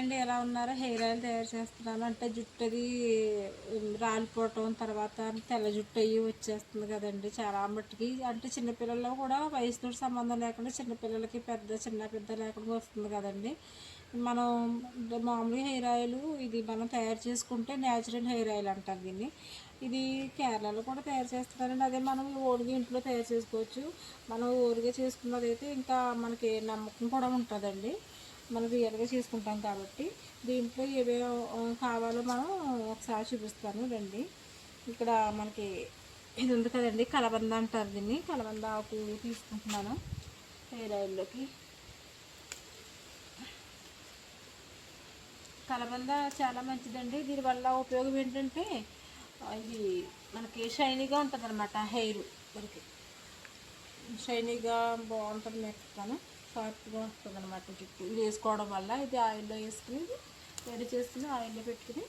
అండి ఎలా ఉన్నారో హెయిర్ ఆయిల్ తయారు చేస్తున్నాను. అంటే జుట్టు అది రాలిపోవటం తర్వాత తెల్ల జుట్టు అయ్యి వచ్చేస్తుంది కదండి చాలా మట్టుకి. అంటే చిన్నపిల్లల్లో కూడా వయసుతో సంబంధం లేకుండా చిన్నపిల్లలకి పెద్ద చిన్న పెద్ద లేకుండా వస్తుంది కదండి. మనం మామూలు హెయిర్ ఆయిల్ ఇది మనం తయారు చేసుకుంటే న్యాచురల్ హెయిర్ ఆయిల్ అంటారు దీన్ని. ఇది కేరళలో కూడా తయారు చేస్తున్నారండి. అదే మనం ఓడిగా ఇంట్లో తయారు చేసుకోవచ్చు. మనం ఓరిగా చేసుకున్నది అయితే ఇంకా మనకి నమ్మకం కూడా ఉంటుందండి. మనం రియల్గా చేసుకుంటాం కాబట్టి దీంట్లో ఏవే కావాలో మనం ఒకసారి చూపిస్తాను రండి. ఇక్కడ మనకి ఇది ఉంది కదండి కలబంద అంటారు దీన్ని. కలబంద ఆకు తీసుకుంటున్నాను. హెయిర్ ఆయిల్లోకి కలబంద చాలా మంచిదండి. దీనివల్ల ఉపయోగం ఏంటంటే ఇది మనకి షైనీగా ఉంటుంది అనమాట హెయిర్. మనకి. షైనీగా బాగుంటుంది మెత్తను సాఫ్ట్గా ఉంటుంది అనమాట జుట్టు. ఇది వేసుకోవడం వల్ల ఇది ఆయిల్లో వేసుకుని రెడీ చేసుకుని ఆయిల్లో పెట్టుకుని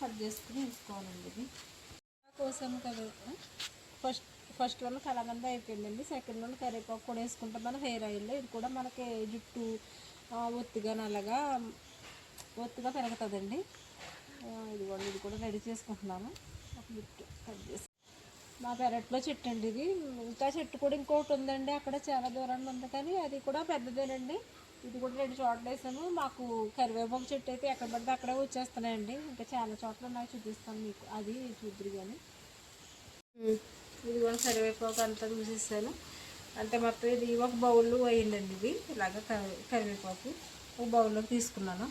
కట్ చేసుకుని వేసుకోవాలండి ఇది. కోసాము కదా ఫస్ట్ ఫస్ట్ వల్ల కలగంద అయిపోయిందండి. సెకండ్ వల్ల కరివేపాకు కూడా వేసుకుంటాం. మన హెయిర్ ఆయిల్లో ఇది కూడా మనకి జుట్టు ఒత్తిగా నల్లగా ఒత్తిగా పెరుగుతుందండి. ఇది ఇదిగోండి ఇది కూడా రెడీ చేసుకుంటున్నాము. ఒక జుట్టు కట్ చేసి మా పెరట్లో చెట్టు అండి ఇది. ఇంకా చెట్టు కూడా ఇంకోటి ఉందండి. అక్కడ చాలా దూరంలో ఉంది కానీ అది కూడా పెద్దదేనండి. ఇది కూడా రెండు చోట్ల వేసాను మాకు కరివేపాకు చెట్టు అయితే ఎక్కడ పడితే అక్కడే వచ్చేస్తున్నాయండి. ఇంకా చాలా చోట్ల నాకు చూపిస్తాను మీకు. అది చూద్దరు కానీ. ఇది కూడా కరివేపాకు అంతా చూసేసాను. అంటే మొత్తం ఇది ఒక బౌల్ అయ్యిందండి ఇది. ఇలాగ కరివేపాకు ఒక బౌల్లో తీసుకున్నాను.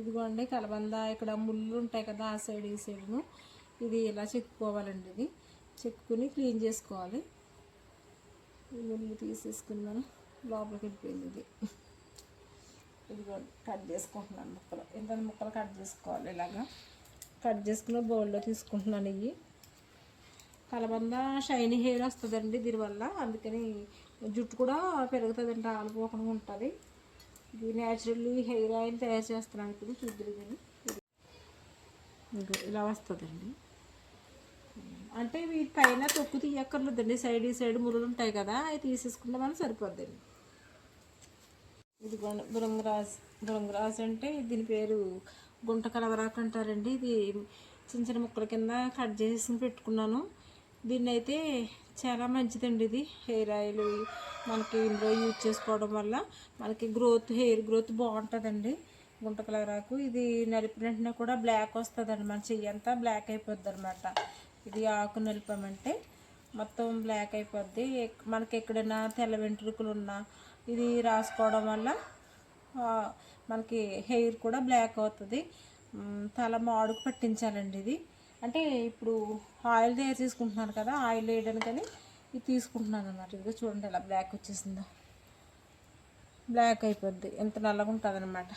ఇదిగోండి కలబంద. ఇక్కడ ముళ్ళు ఉంటాయి కదా ఆ సైడ్ ఈ సైడ్ను. ఇది ఇలా చెక్కుకోవాలండి ఇది? చెక్కుని క్లీన్ చేసుకోవాలి. ఈ తీసేసుకున్నాను. లోపలికి వెళ్ళిపోయింది ఇది. ఇది కట్ చేసుకుంటున్నాను ముక్కలు. ఎంత ముక్కలు కట్ చేసుకోవాలి ఇలాగా. కట్ చేసుకున్న బౌల్లో తీసుకుంటున్నాను ఇవి. కలబంద షైనీ హెయిర్ వస్తుందండి దీనివల్ల. అందుకని జుట్టు కూడా పెరుగుతుందండి ఆలుపోకుండా ఉంటుంది. ఇది న్యాచురల్లీ హెయిర్ ఆయిల్ తయారు చేస్తున్నాను ఇప్పుడు చూద్దరు కానీ. ఇంకా ఇలా వస్తుందండి. అంటే వీటి పైన తొక్కు తీయక్కర్లేదండి. సైడ్ ఈ సైడ్ మురులు ఉంటాయి కదా అవి తీసేసుకుంటే మనం సరిపోద్దండి. ఇది బృంగరాజ్ బృంగరాజ్ అంటే దీని పేరు గుంట కలవరాకు అంటారండి. ఇది చిన్న చిన్న ముక్కల కింద కట్ చేసి పెట్టుకున్నాను. దీన్ని అయితే చాలా మంచిదండి ఇది. హెయిర్ ఆయిల్ మనకి ఇందులో యూజ్ చేసుకోవడం వల్ల మనకి గ్రోత్ హెయిర్ గ్రోత్ బాగుంటుందండి. గుంట కలవరాకు ఇది నలిపిన వెంటనే కూడా బ్లాక్ వస్తుందండి మన చెయ్యి అంతా బ్లాక్ అయిపోద్ది అనమాట ఇది ఆకు నలిపామంటే మొత్తం బ్లాక్ అయిపోద్ది. మనకి ఎక్కడైనా తెల్ల వెంట్రుకలు ఉన్నా ఇది రాసుకోవడం వల్ల మనకి హెయిర్ కూడా బ్లాక్ అవుతుంది. తల మాడుకు పట్టించాలండి ఇది. అంటే ఇప్పుడు ఆయిల్ తయారు చేసుకుంటున్నాను కదా ఆయిల్ వేయడానికని ఇది తీసుకుంటున్నాను అన్నమాట. ఇదిగో చూడండి ఎలా బ్లాక్ వచ్చేసిందో. బ్లాక్ అయిపోద్ది. ఎంత నల్లగా ఉంటుంది అనమాట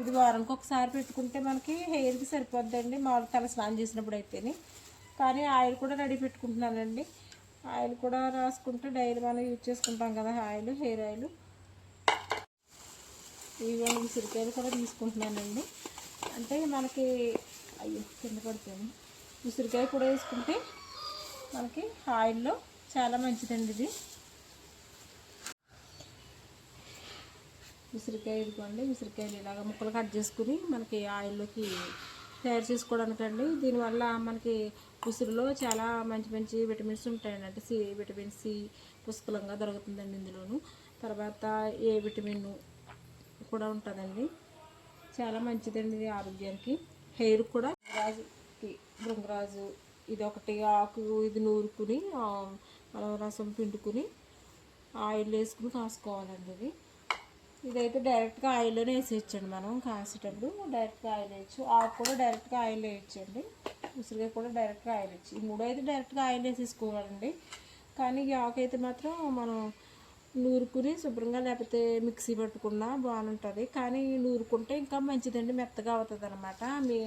ఇది వారానికి ఒకసారి పెట్టుకుంటే మనకి హెయిర్కి సరిపోద్దండి. మామూలు తల స్నానం చేసినప్పుడు అయితేనే కానీ ఆయిల్ కూడా రెడీ పెట్టుకుంటున్నానండి. ఆయిల్ కూడా రాసుకుంటే డైలీ మనం యూజ్ చేసుకుంటాం కదా ఆయిల్ హెయిర్ ఆయిల్. ఇవి ఉసిరికాయలు కూడా తీసుకుంటున్నానండి. అంటే మనకి అయ్యో కింద పడిపోయాను ఉసిరికాయ కూడా వేసుకుంటే మనకి ఆయిల్లో చాలా మంచిదండి ఇది. ఉసిరికాయ ఇదిగోండి ఉసిరికాయలు ఇలాగ ముక్కలు కట్ చేసుకుని మనకి ఆయిల్లోకి తయారు చేసుకోవడానికండి. దీనివల్ల మనకి ఉసిరిలో చాలా మంచి మంచి విటమిన్స్ ఉంటాయండి. అంటే సి విటమిన్ సి పుష్కలంగా దొరుకుతుందండి ఇందులోను. తర్వాత ఏ విటమిన్ కూడా ఉంటుందండి. చాలా మంచిదండి ఇది ఆరోగ్యానికి. హెయిర్ కూడా రాజుకి భృంగరాజు ఇది ఒకటి ఆకు ఇది నూరుకుని మనం రసం పిండుకుని ఆయిల్ వేసుకుని కాసుకోవాలండి ఇది. ఇదైతే డైరెక్ట్గా ఆయిల్లోనే వేసేయచ్చండి మనం కాసేటప్పుడు డైరెక్ట్గా ఆయిల్ వేయచ్చు. ఆకు కూడా డైరెక్ట్గా ఆయిల్ వేయచ్చండి. ఉసిరికాయ కూడా డైరెక్ట్గా ఆయిల్ వేయచ్చు. ఈ మూడు అయితే డైరెక్ట్గా ఆయిల్ వేసేసుకోవాలండి. కానీ ఈ ఆకు అయితే మాత్రం మనం నూరుకుని శుభ్రంగా లేకపోతే మిక్సీ పట్టుకున్నా బాగుంటుంది. కానీ నూరుకుంటే ఇంకా మంచిదండి మెత్తగా అవుతుంది అనమాట మీ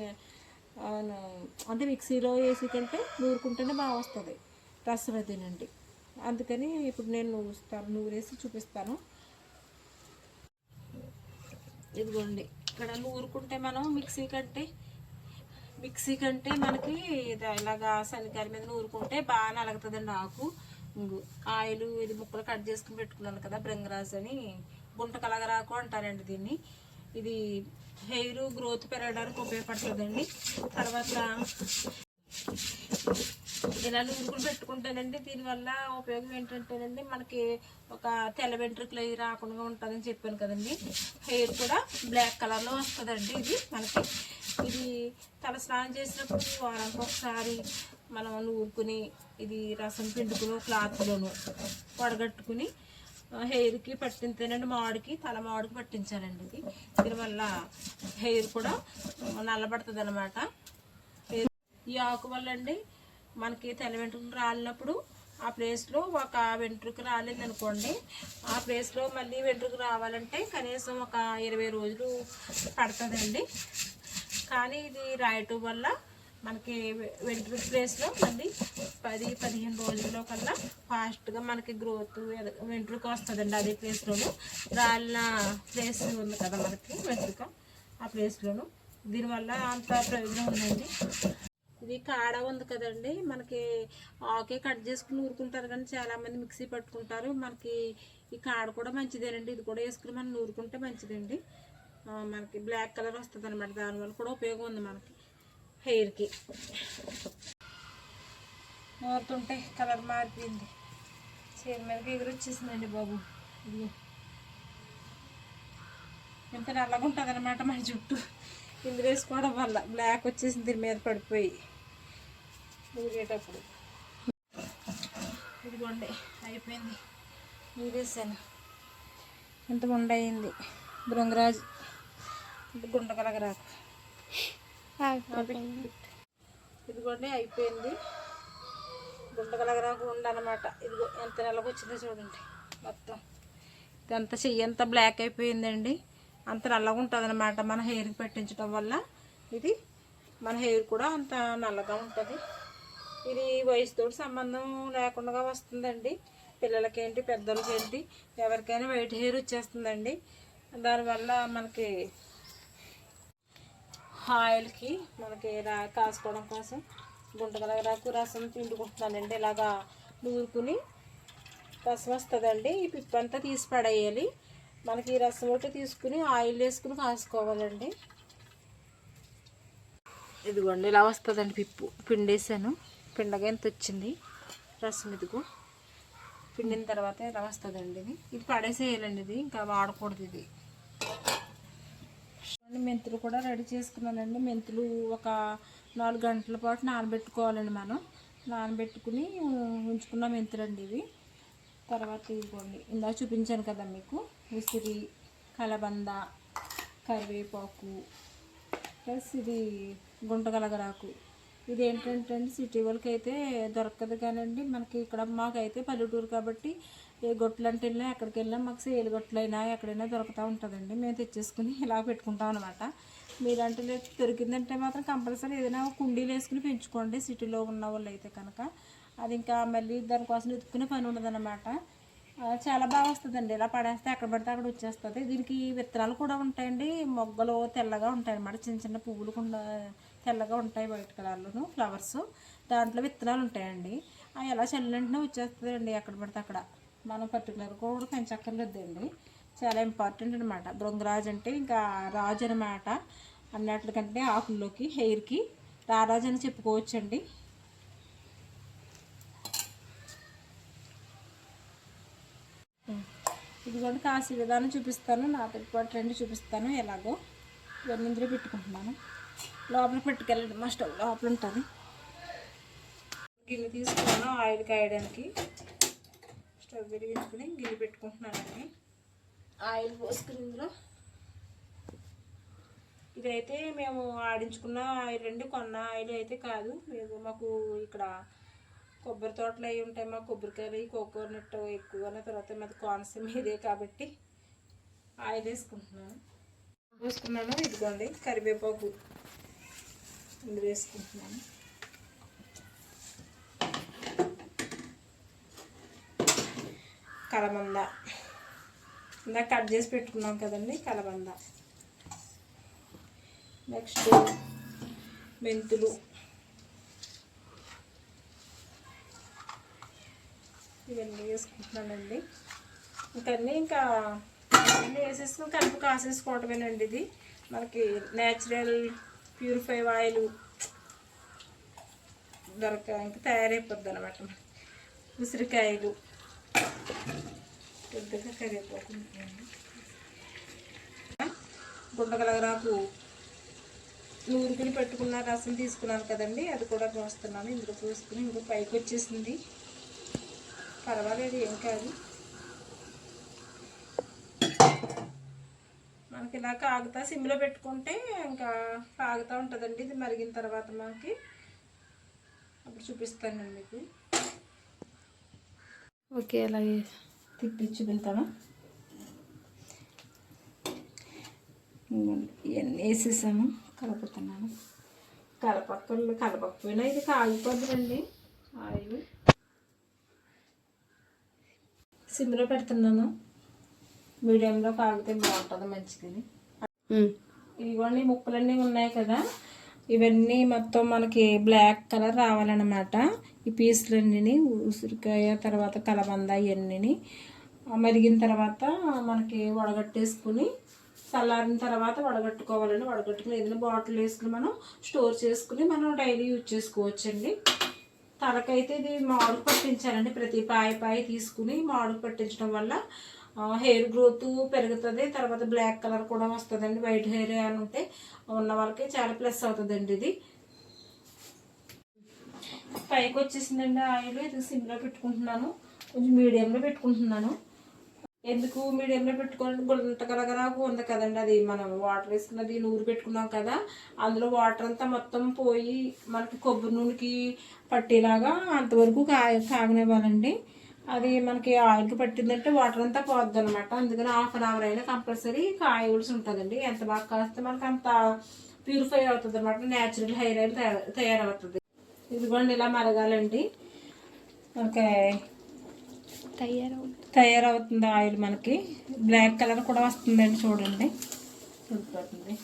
అంటే మిక్సీలో వేసి కంటే నూరుకుంటేనే బాగా వస్తుంది. రసం అదేనండి అందుకని ఇప్పుడు నేను నూరుస్తాను నూరేసి చూపిస్తాను. ఇదిగోండి ఇక్కడ నూరుకుంటే మనం మిక్సీ కంటే మిక్సీ కంటే మనకి ఇలాగా శనగకాయ మీద నూరుకుంటే బాగా నలుగుతుందండి ఆకు. ఇంగు ఆయిల్ ఇది ముక్కలు కట్ చేసుకుని పెట్టుకున్నాను కదా బ్రంగరాజ్ అని. గుంట కలగరాకు అంటారండి దీన్ని. ఇది హెయిర్ గ్రోత్ పెరగడానికి ఉపయోగపడుతుందండి. తర్వాత ఇలా నూరుకుని పెట్టుకుంటేనండి దీనివల్ల ఉపయోగం ఏంటంటేనండి మనకి ఒక తెల్ల వెంట్రుకలు అవి రాకుండా ఉంటుందని చెప్పాను కదండి. హెయిర్ కూడా బ్లాక్ కలర్లో వస్తుందండి ఇది మనకి. ఇది తల స్నానం చేసినప్పుడు వారానికి ఒకసారి మనం నూరుకుని ఇది రసం పిండుకుని క్లాత్లోను వడగట్టుకుని హెయిర్కి పట్టింతేనండి మామిడికి తల మామిడికి పట్టించానండి ఇది. దీనివల్ల హెయిర్ కూడా నల్లబడుతుంది అనమాట ఈ ఆకు వల్ల అండి మనకి తెల్ల వెంట్రుకలు రాలినప్పుడు ఆ ప్లేస్లో ఒక వెంట్రుక రాలేదనుకోండి ఆ ప్లేస్లో మళ్ళీ వెంట్రుక రావాలంటే కనీసం ఒక ఇరవై రోజులు పడుతుందండి. కానీ ఇది రాయటం వల్ల మనకి వెంట్రుక ప్లేస్లో మళ్ళీ పది పదిహేను రోజుల్లో కల్లా ఫాస్ట్గా మనకి గ్రోత్ వెంట్రుక వస్తుందండి అదే ప్లేస్లోను రాలిన ప్లేస్ ఉంది కదా మనకి వెంట్రుక ఆ ప్లేస్లోను దీనివల్ల అంత ప్రయోజనం ఉందండి. ఇది కాడ ఉంది కదండి. మనకి ఆకే కట్ చేసుకుని ఊరుకుంటారు కానీ చాలామంది మిక్సీ పట్టుకుంటారు. మనకి ఈ కాడ కూడా మంచిదేనండి. ఇది కూడా వేసుకుని మనం నూరుకుంటే మంచిదండి. మనకి బ్లాక్ కలర్ వస్తుంది అనమాట దానివల్ల కూడా ఉపయోగం ఉంది మనకి హెయిర్కి నూరుతుంటే కలర్ మారిపోయింది. చీర మీదకి ఎగురు వచ్చేసిందండి బాబు. ఇది ఎంత నల్లగా ఉంటుంది అనమాట మన జుట్టు. ఇందులో వేసుకోవడం వల్ల. బ్లాక్ వచ్చేసింది దీని మీద పడిపోయి. ఊరేటప్పుడు ఇదిగోండి అయిపోయింది. ఊరేసాను ఎంత గుండ అయింది బృంగరాజు ఇది గుండ కలగరాకు ఇదిగోండి అయిపోయింది. గుంట కలగరాకు ఉండనమాట ఇదిగో ఎంత నెలకు వచ్చిందో చూడండి. మొత్తం. ఇదంతా చెయ్యి అంతా బ్లాక్ అయిపోయిందండి. అంత నల్లగా ఉంటుంది అనమాట మన హెయిర్కి పెట్టించడం వల్ల. ఇది మన హెయిర్ కూడా అంత నల్లగా ఉంటుంది. ఇది వయసుతో సంబంధం లేకుండా వస్తుందండి. పిల్లలకేంటి పెద్దలకేంటి ఎవరికైనా వైట్ హెయిర్ వచ్చేస్తుందండి. దానివల్ల మనకి ఆయిల్కి మనకి రా కాసుకోవడం కోసం గుంటగలగరాకు రసం పిండుకుంటున్నానండి. ఇలాగా నూరుకుని రసం వస్తుందండి. ఈ పిప్పు అంతా తీసి పడేయాలి. మనకి ఈ రసం ఒకటి తీసుకుని ఆయిల్ వేసుకుని కాసుకోవాలండి. ఇదిగోండి ఇలా వస్తుందండి పిప్పు. పిండేసాను పిండగా ఎంత వచ్చింది? రసం ఇదిగో. పిండిన తర్వాత ఎలా వస్తుందండి ఇది. ఇది పడేసేయాలండి ఇది ఇంకా వాడకూడదు ఇది. మెంతులు కూడా రెడీ చేసుకున్నానండి. మెంతులు ఒక నాలుగు గంటల పాటు నానబెట్టుకోవాలండి మనం. నానబెట్టుకుని ఉంచుకున్న మెంతులండి ఇవి. తర్వాత ఇదిగోండి ఇందాక చూపించాను కదా మీకు. ఉసిరి కలబంద కరివేపాకు ప్లస్ ఇది గుంటగలగరాకు. ఇది ఏంటంటే అండి సిటీ వాళ్ళకి అయితే దొరకదు కానండి. మనకి ఇక్కడ మాకైతే పల్లెటూరు కాబట్టి ఏ గొట్లు అంటే వెళ్ళినా ఎక్కడికి వెళ్ళినా మాకు సేలు గొట్లైనా ఎక్కడైనా దొరుకుతూ ఉంటుందండి. మేము తెచ్చేసుకుని ఇలా పెట్టుకుంటాం అనమాట మీరంటే దొరికిందంటే మాత్రం కంపల్సరీ ఏదైనా కుండీలు వేసుకుని పెంచుకోండి. సిటీలో ఉన్న వాళ్ళు అయితే కనుక. అది ఇంకా మళ్ళీ దానికోసం ఎత్తుకునే పని ఉండదన్నమాట. చాలా బాగా వస్తుందండి. ఇలా పడేస్తే ఎక్కడ పడితే అక్కడ వచ్చేస్తుంది. దీనికి విత్తనాలు కూడా ఉంటాయండి. మొగ్గలు తెల్లగా ఉంటాయి అన్నమాట చిన్న చిన్న పువ్వులు కూడా తెల్లగా ఉంటాయి వైట్ కలర్లోను ఫ్లవర్స్. దాంట్లో విత్తనాలు ఉంటాయండి. అవి ఎలా చల్లంటనే వచ్చేస్తుందండి ఎక్కడ పడితే అక్కడ. మనం పర్టికులర్ కూడా పెంచక్కర్లేదండి. చాలా ఇంపార్టెంట్ అనమాట బృంగరాజు అంటే ఇంకా రాజు అనమాట అన్నట్లకంటే ఆకుల్లోకి హెయిర్కి రారాజు అని చెప్పుకోవచ్చండి. ఇదిగోండి కాసి విధానం చూపిస్తాను. నాతో పాటు రెండు చూపిస్తాను. ఎలాగో ఇవన్నీ ఇందులో పెట్టుకుంటున్నాను. లోపల పెట్టుకెళ్ళండి. మా స్టవ్ లోపల ఉంటుంది గిన్నె తీసుకున్నాను ఆయిల్ కాయడానికి. స్టవ్ వెలిగించుకుని గిన్నె పెట్టుకుంటున్నానండి. ఆయిల్ పోసుకుని ఇందులో. ఇదైతే మేము ఆడించుకున్న ఆయిల్ అండి కొన్న ఆయిల్ అయితే కాదు. మేము మాకు ఇక్కడ కొబ్బరి తోటలు అవి ఉంటాయి. మా కొబ్బరికాయలు కోకోనట్ ఎక్కువగా తర్వాత మాది కోనసీమ ఇదే కాబట్టి ఆయిల్ వేసుకుంటున్నాను. పోసుకున్నాను. ఇదిగోండి కరివేపాకు. ఇందులో వేసుకుంటున్నాను. కలబంద. ఇందాక కట్ చేసి పెట్టుకున్నాం కదండి కలబంద. నెక్స్ట్ మెంతులు. ఇవన్నీ వేసుకుంటున్నానండి. ఇంకన్నీ ఇంకా అన్నీ వేసేసుకుని కలుపు కాసేసుకోవటమేనండి ఇది. మనకి న్యాచురల్ ప్యూరిఫై ఆయిల్ దొరక ఇంకా తయారైపోద్ది అనమాట ఉసిరికాయలు పెద్దగా కరిగిపోతుంది గుండగలగరాకు నూరుకుని పెట్టుకున్న రసం తీసుకున్నాను కదండి అది కూడా పోస్తున్నాను. ఇందులో పోసుకుని ఇంకో పైకి వచ్చేసింది పర్వాలేదు ఏం కాదు. మనకి ఇలా కాగుతా సిమ్లో పెట్టుకుంటే ఇంకా కాగుతూ ఉంటుందండి. ఇది మరిగిన తర్వాత మనకి అప్పుడు చూపిస్తాను మీకు. ఓకే అలాగే. తిప్పి చూపిస్తామా ఇవన్నీ వేసేసాము కలుపుతున్నాను కలపక్కలు కలపకపోయినా ఇది కాగిపోతుందండి ఆయిల్. సిమ్లో పెడుతున్నాను. మీడియంలో కాగితే బాగుంటుంది మంచిది. ఈ ముక్కలన్నీ ఉన్నాయి కదా. ఇవన్నీ మొత్తం మనకి బ్లాక్ కలర్ రావాలన్నమాట. ఈ పీసులన్నీ ఉసిరికాయ తర్వాత కలబంద ఇవన్నీ మరిగిన తర్వాత మనకి వడగట్టేసుకుని చల్లారిన తర్వాత వడగట్టుకోవాలండి. వడగట్టుకుని ఏదైనా బాటిల్ వేసుకుని మనం స్టోర్ చేసుకుని మనం డైలీ యూజ్ చేసుకోవచ్చండి. తలకైతే ఇది మామిడి పట్టించాలండి. ప్రతి పాయ పాయ తీసుకుని మామిడి పట్టించడం వల్ల హెయిర్ గ్రోత్ పెరుగుతుంది తర్వాత బ్లాక్ కలర్ కూడా వస్తుందండి వైట్ హెయిర్ అని ఉంటే ఉన్న వాళ్ళకి చాలా ప్లస్ అవుతుందండి ఇది. పైకి వచ్చేసిందండి ఆయిల్ ఇది సిమ్లో పెట్టుకుంటున్నాను కొంచెం మీడియంలో పెట్టుకుంటున్నాను. ఎందుకు మీడియంలో పెట్టుకోవాలంటే గుంత కలగరాకు ఉంది కదండి అది మనం వాటర్ వేసుకున్నది నూరు పెట్టుకున్నాం కదా అందులో వాటర్ అంతా మొత్తం పోయి మనకి కొబ్బరి నూనెకి పట్టేలాగా అంతవరకు కా కాగనివ్వాలండి అది మనకి ఆయిల్కి పట్టిందంటే వాటర్ అంతా పోద్ది అనమాట అందుకని హాఫ్ అన్ అవర్ అయినా కంపల్సరీ కాయవలసి ఉంటుందండి. ఎంత బాగా కాస్తే మనకి అంత ప్యూరిఫై అవుతుంది అనమాట న్యాచురల్ హెయిర్ ఆయిల్ తయారు తయారవుతుంది. ఇదిగోండి ఇలా మరగాలండి. మనకి తయారవుతుంది. తయారవుతుంది ఆయిల్ మనకి. బ్లాక్ కలర్ కూడా వస్తుందండి చూడండి. ఉడిపోతుంది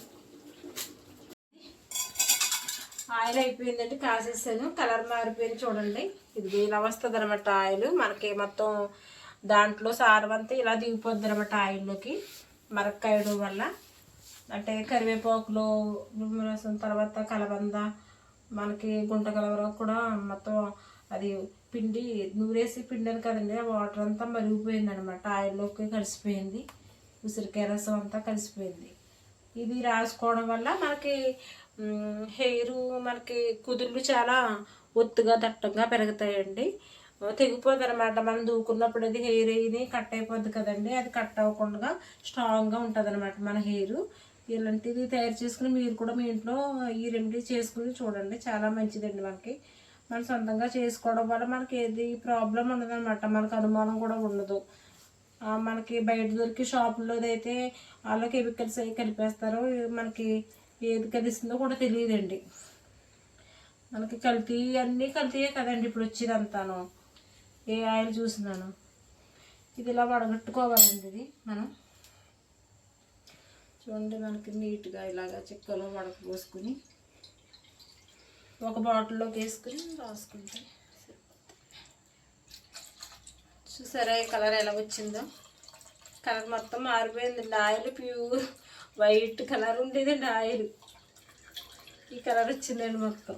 ఆయిల్ అయిపోయిందంటే కాసేసాను. కలర్ మారిపోయింది చూడండి. ఇది ఇలా వస్తుంది అనమాట ఆయిల్. మనకి మొత్తం దాంట్లో సారం అంతా ఇలా దిగిపోద్ది అనమాట ఆయిల్లోకి. మరక్కాయడం వల్ల. అంటే కరివేపాకులో రసం తర్వాత కలబంద మనకి గుంట కలవరకు కూడా మొత్తం అది పిండి నూరేసి పిండాను కదండి ఆ వాటర్ అంతా మరిగిపోయింది అనమాట ఆయిల్లోకి కలిసిపోయింది. ఉసిరికాయ రసం అంతా కలిసిపోయింది. ఇది రాసుకోవడం వల్ల మనకి హెయిర్ మనకి కుదుళ్ళు చాలా ఒత్తుగా దట్టంగా పెరుగుతాయండి. తెగిపోదు అనమాట మనం దూకున్నప్పుడు అది హెయిర్ ఇది కట్ అయిపోద్ది కదండి. అది కట్ అవ్వకుండా స్ట్రాంగ్గా ఉంటుంది అనమాట మన హెయిర్. ఇలాంటిది తయారు చేసుకుని మీరు కూడా మీ ఇంట్లో ఈ రెమెడీ చేసుకుని చూడండి. చాలా మంచిదండి మనకి. మనం సొంతంగా చేసుకోవడం వల్ల మనకి ఏది ప్రాబ్లం ఉండదు అనమాట మనకు అనుమానం కూడా ఉండదు. మనకి బయట దొరికి షాపుల్లో అయితే వాళ్ళు కెమికల్స్ అవి కలిపేస్తారు. మనకి ఏది కలిసిందో కూడా తెలియదండి. మనకి కల్తీ అన్నీ కల్తీయే కదండి ఇప్పుడు వచ్చిందంతాను ఏ ఆయిల్ చూసినాను? ఇది ఇలా వడగట్టుకోవాలండి ఇది మనం. చూడండి మనకి నీట్గా ఇలాగా చిక్కలో వడక పోసుకుని ఒక బాటిల్లోకి వేసుకుని రాసుకుంటే చూసారా ఈ కలర్ ఎలా వచ్చిందో? కలర్ మొత్తం మారిపోయిందండి ఆయిల్ ప్యూర్ వైట్ కలర్ ఉండేదండి ఆయిల్. ఈ కలర్ వచ్చిందండి మొత్తం.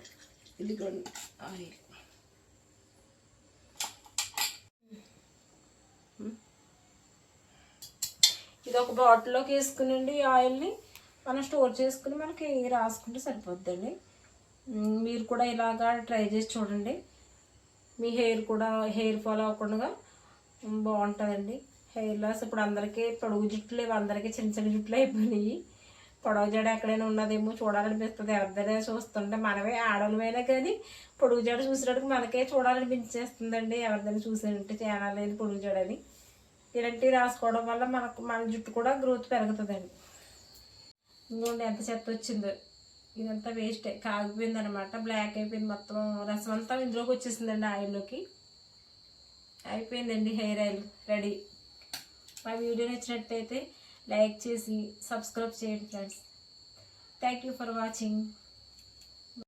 ఇదిగోండి ఆయిల్. ఇది ఒక బాటిల్లోకి వేసుకునండి ఈ ఆయిల్ని. మనం స్టోర్ చేసుకుని మనకి రాసుకుంటే సరిపోద్దండి. మీరు కూడా ఇలాగా ట్రై చేసి చూడండి. మీ హెయిర్ కూడా హెయిర్ ఫాల్ అవ్వకుండా బాగుంటుందండి. హెయిర్ లాస్ ఇప్పుడు అందరికీ పొడుగు జుట్లు లేవు అందరికీ చిన్న చిన్న జుట్లు అయిపోయినాయి. పొడవు జడ ఎక్కడైనా ఉన్నదేమో చూడాలనిపిస్తుంది. ఎవరిదైనా చూస్తుంటే మనమే ఆడవాళ్ళమైనా కానీ పొడుగు జడ చూసినట్టుకు మనకే చూడాలనిపించేస్తుందండి. ఎవరిదైనా చూసినట్టు చేయాలని పొడుగు జడని. ఇలాంటివి రాసుకోవడం వల్ల మనకు మన జుట్టు కూడా గ్రోత్ పెరుగుతుందండి. ఇంకోండి ఎంత చెత్త వచ్చిందో. ఇదంతా వేస్ట్ కాగిపోయింది అనమాట బ్లాక్ అయిపోయింది మొత్తం. రసం అంతా ఇందులోకి వచ్చేసిందండి ఆయిల్లోకి అయిపోయిందండి హెయిర్ ఆయిల్ రెడీ మా వీడియో నచ్చినట్టయితే లైక్ చేసి సబ్స్క్రైబ్ చేయండి friends thank you for watching